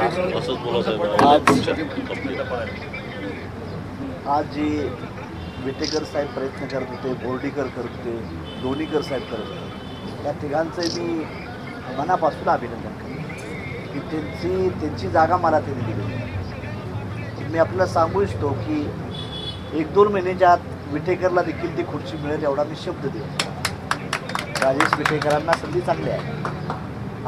आज- आज जे विटेकर साहेब प्रयत्न करत होते बोर्डीकर करत होते दोन्हीकर साहेब करत होते त्या तिघांचं मी मनापासून अभिनंदन करतो की त्यांची त्यांची जागा मला त्यांनी दिली. मी आपल्याला सांगू इच्छितो की एक दोन महिन्याच्या आत विटेकरला देखील ती खुर्ची मिळेल एवढा मी शब्द देऊ राजेश विटेकरांना संधी चांगली आहे.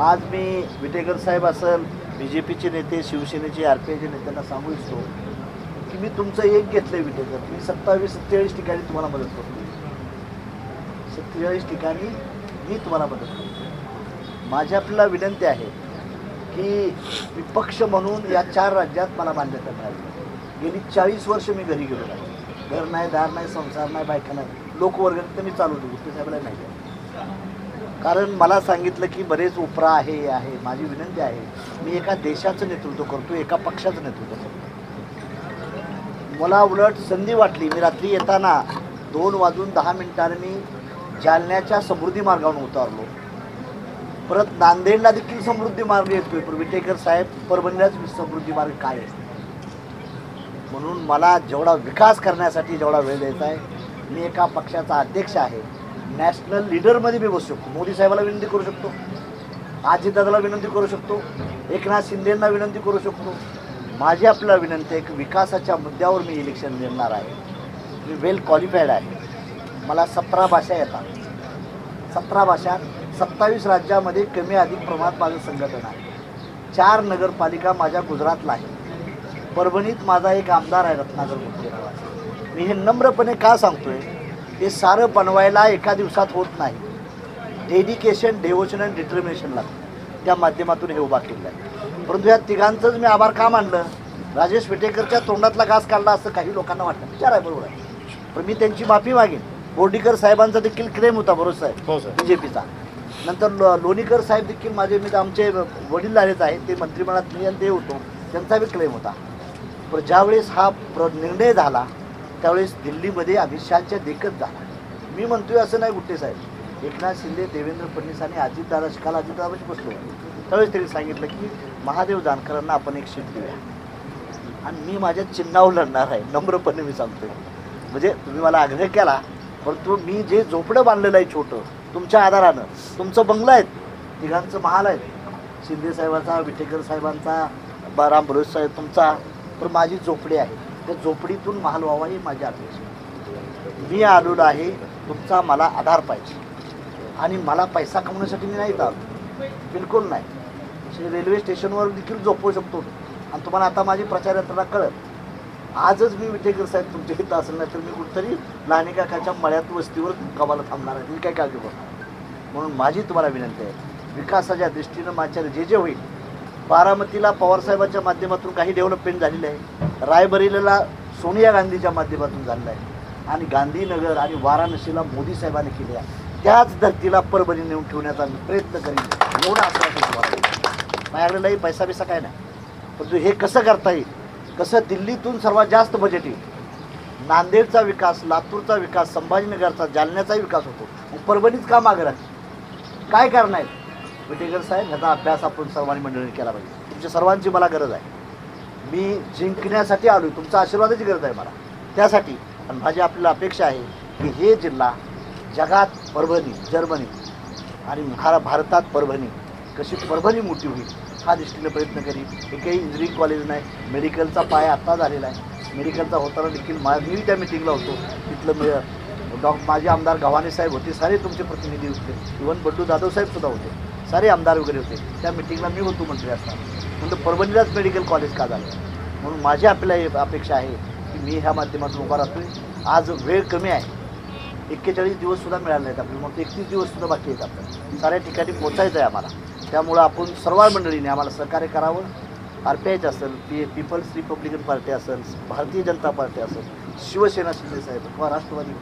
आज मी विटेकर साहेब असेल बी जे पीचे नेते शिवसेनेचे आर पी आयचे नेत्यांना सांगू इच्छितो की मी तुमचं एक घेतलं आहे विटेकर मी सत्तावीस सत्तेचाळीस ठिकाणी तुम्हाला मदत करतो. सत्तेचाळीस ठिकाणी मी तुम्हाला मदत करतो. माझी आपल्याला विनंती आहे की मी पक्ष म्हणून या चार राज्यात मला मान्यता मिळाली. गेली चाळीस वर्ष मी घरी गेलो नाही. घर नाही दार नाही संसार नाही बायका नाही. लोकवर्ग तर मी चालवतो. गुप्ते साहेबाला माहिती आहे. कारण मला सांगितलं की बरेच उपरा आहे आहे. माझी विनंती आहे. मी एका देशाचं नेतृत्व करतो एका पक्षाचं नेतृत्व करतो मला उलट संधी वाटली. मी रात्री येताना दोन वाजून दहा मिनिटांनी मी जालन्याच्या समृद्धी मार्गावरून उतारलो. परत नांदेडला देखील समृद्धी मार्ग येतोय. पण विटेकर साहेब परभणीलाच समृद्धी मार्ग काय आहे? म्हणून मला जेवढा विकास करण्यासाठी जेवढा वेळ द्यायचा आहे मी एका पक्षाचा अध्यक्ष आहे. नॅशनल लीडरमध्ये मी बसू शकतो. मोदी साहेबाला विनंती करू शकतो. अजितदादाला विनंती करू शकतो. एकनाथ शिंदेंना विनंती करू शकतो. माझी आपल्याला विनंती आहे की विकासाच्या मुद्द्यावर मी इलेक्शन लढणार आहे. मी वेल क्वालिफाईड आहे. मला सतरा भाषा येतात. सतरा भाषा सत्तावीस राज्यामध्ये कमी अधिक प्रमाणात माझं संघटन आहे. चार नगरपालिका माझ्या गुजरातला आहे परभणीत माझा एक आमदार आहे रत्नागर मुख्य मी हे नम्रपणे का सांगतोय? हे सारं बनवायला एका दिवसात होत नाही. डेडिकेशन डेवोशन अँड डिटर्मिनेशन लागतं. त्या माध्यमातून हे उभा केलं आहे. परंतु या तिघांचंच मी आभार का मानलं? राजेश विटेकरच्या तोंडातला घास काढला असं काही लोकांना वाटतं विचार आहे बरोबर आहे. पण मी त्यांची माफी मागेन. बोर्डीकर साहेबांचा देखील क्लेम होता बरोबर साहेब? हो सर बी जे पीचा नंतर लो लोणीकर साहेब देखील माझे मी आमचे वडील आलेच आहेत ते मंत्रिमंडळात मी आणि ते होतो. त्यांचा बी क्लेम होता. पण ज्यावेळेस हा प्र निर्णय झाला त्यावेळेस दिल्लीमध्ये अमित शहाच्या देखत झाला मी म्हणतोय असं नाही गुट्टे साहेब. एकनाथ शिंदे देवेंद्र फडणवीस आणि अजितदादा काल अजितदादाशी बसलो त्यावेळेस त्यांनी सांगितलं की महादेव जानकरांना आपण एक सीट देऊया. आणि मी माझ्या चिन्हावर लढणार आहे नम्रपणे मी सांगतोय. म्हणजे तुम्ही मला आग्रह केला परंतु मी जे झोपडं बांधलेलं आहे छोटं तुमच्या आधारानं तुमचं बंगला आहेत तिघांचं महाल आहे. शिंदे साहेबांचा विटेकर साहेबांचा बा राम साहेब तुमचा तर माझी झोपडी आहे. त्या झोपडीतून महाल व्हावा ही माझी अपेक्षा मी आलेलो आहे तुमचा मला आधार पाहिजे. आणि मला पैसा कमवण्यासाठी मी नाही आलो बिलकुल नाही. रेल्वे स्टेशनवर देखील झोपवू शकतो. आणि तुम्हाला आता माझी प्रचार यंत्रणा कळत आजच मी विटेकर साहेब तुमच्या इथं असेल नाही तर मी कुठतरी लहानी काकाच्या मळ्यात वस्तीवर कमाला थांबणार आहे. मी काय काळजी करणार? म्हणून माझी तुम्हाला विनंती आहे. विकासाच्या दृष्टीनं माझ्या जे जे होईल बारामतीला पवारसाहेबांच्या माध्यमातून काही डेव्हलपमेंट झालेलं आहे. रायबरेलीला सोनिया गांधीच्या माध्यमातून झालेलं आहे. आणि गांधीनगर आणि वाराणसीला मोदी साहेबांनी केले आहे. त्याच धर्तीला परभणी नेऊन ठेवण्याचा मी प्रयत्न करीन. एवढा आश्वासन तुम्हाला. माझ्याकडे पैसा बिसा काय नाही. परंतु हे कसं करता येईल? कसं दिल्लीतून सर्वात जास्त बजेट येईल? नांदेडचा विकास लातूरचा विकास संभाजीनगरचा जालन्याचाही विकास होतो. परभणीच का मागं राहते? काय करणार आहे? विटेकर साहेब ह्याचा अभ्यास आपण सर्वांनी मंडळी केला पाहिजे. तुमच्या सर्वांची मला गरज आहे. मी जिंकण्यासाठी आलो तुमचा आशीर्वादाची गरज आहे मला. त्यासाठी आणि माझी आपल्याला अपेक्षा आहे की हे जिल्हा जगात परभणी जर्मनी आणि महारा भारतात परभणी कशी परभणी मोठी होईल हा दृष्टीने प्रयत्न करीन. एकही इंजिनिअरिंग कॉलेज नाही. मेडिकलचा पाय आत्ता झालेला आहे. मेडिकलचा होताना देखील मा मी त्या मिटिंगला होतो. तिथलं मी डॉ माझे आमदार गव्हाणे साहेब होते. सारे तुमचे प्रतिनिधी होते. इवन बड्डू जाधव साहेबसुद्धा होते. सारे आमदार वगैरे होते. त्या मिटिंगला मी होतो मंत्री असताना म्हणून परभणीलाच मेडिकल कॉलेज का झालं? म्हणून माझी आपल्याला अपेक्षा आहे की मी ह्या माध्यमातून उभा राहतोय. आज वेळ कमी आहे. एक्केचाळीस दिवससुद्धा मिळाले आहेत आपल्याला. मग एकतीस दिवससुद्धा बाकी आहेत आपल्याला. साऱ्या ठिकाणी पोचायचं आहे आम्हाला. त्यामुळं आपण सर्व मंडळीने आम्हाला सहकार्य करावं. आर पी आयचं असेल पी पीपल्स रिपब्लिकन पार्टी असेल भारतीय जनता पार्टी असेल शिवसेना शिंदे साहेब किंवा राष्ट्रवादी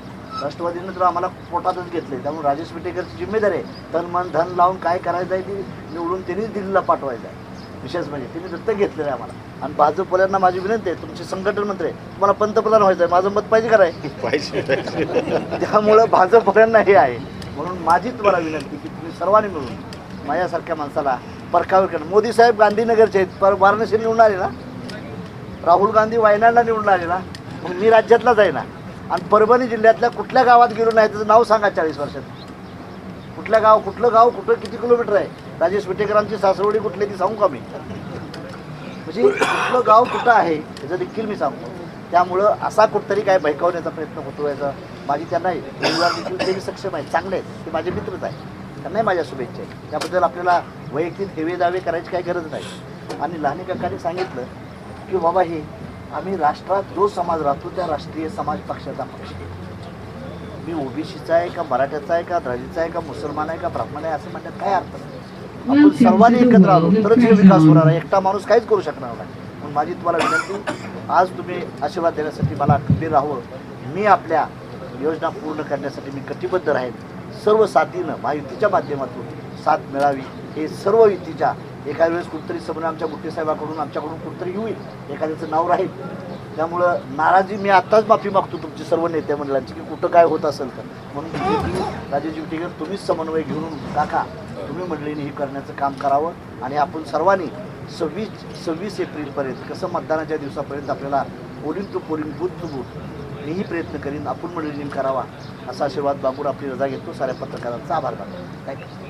राष्ट्रवादीनं तर आम्हाला पोटातच घेतले त्यामुळे राजेश विटेकरची जिम्मेदारी आहे. तन मन धन लावून काय करायचं आहे ते निवडून त्यांनीच दिल्लीला पाठवायचं आहे. विशेष म्हणजे त्यांनी दत्तक घेतलेलं आहे आम्हाला. आणि भाजपवाल्यांना माझी विनंती आहे तुमचे संघटन मंत्री आहे. तुम्हाला पंतप्रधान व्हायचं आहे. माझं मत पाहिजे का नाही पाहिजे त्यामुळं भाजपवाल्यांना हे आहे. म्हणून माझी तुम्हाला विनंती की तुम्ही सर्वांनी मिळून माझ्यासारख्या माणसाला परकावर करणं मोदी साहेब गांधीनगरचे आहेत. पर वाराणसी निवडून आले ना? राहुल गांधी वायनाडला निवडून आले ना? मग मी राज्यातलाच आहे ना? आणि परभणी जिल्ह्यातल्या कुठल्या गावात गेलो नाही त्याचं नाव सांगा चाळीस वर्षात. कुठलं गाव कुठलं गाव कुठं किती किलोमीटर आहे? राजेश विटेकरांची सासवडी कुठली ती सांगू का मी? म्हणजे कुठलं गाव कुठं आहे त्याचं देखील मी सांगतो. त्यामुळं असा कुठतरी काय भयकावण्याचा प्रयत्न होतो याचा. माझी त्यांना परिवार देखील ते मी सक्षम आहेत चांगले आहेत. ते माझे मित्रच आहे त्यांनाही माझ्या शुभेच्छा आहे त्याबद्दल आपल्याला वैयक्तिक हेवे दावे करायची काही गरज नाही. आणि लहानी काकांनी सांगितलं की बाबा हे आम्ही राष्ट्रात जो समाज राहतो त्या राष्ट्रीय समाज पक्षाचा पक्ष. मी ओबीसीचा आहे का मराठ्याचा आहे का द्रविडचा आहे का मुसलमान आहे का ब्राह्मण आहे असं म्हणण्यात काय अर्थ नाही. आपण सर्वांनी एकत्र आलो तरच हे विकास होणार आहे. एकटा माणूस काहीच करू शकणार नाही. म्हणून माझी तुम्हाला विनंती आज तुम्ही आशीर्वाद देण्यासाठी मला खंबीर राहावं. मी आपल्या योजना पूर्ण करण्यासाठी मी कटिबद्ध राहील सर्व साथीनं महायुतीच्या माध्यमातून साथ मिळावी. हे सर्व युतीच्या एका वेळेस कुठतरी समोर आमच्या मुठ्ठे साहेबाकडून आमच्याकडून कुठतरी होईल एखाद्याचं नाव राहील. त्यामुळं नाराजी मी आत्ताच माफी मागतो तुमची सर्व नेते मंडळांची की कुठं काय होत असेल तर. म्हणून BJP, राजेजी विटेकर तुम्हीच समन्वय घेऊन काका तुम्ही मंडळीने हे करण्याचं काम करावं. आणि आपण सर्वांनी सव्वीस सव्वीस एप्रिलपर्यंत कसं मतदानाच्या दिवसापर्यंत आपल्याला polling to polling booth to booth मीही प्रयत्न करीन आपण मंडळीने करावा. असा आशीर्वाद बाबूर आपली रजा घेतो. साऱ्या पत्रकारांचा आभार मानतो. थँक्यू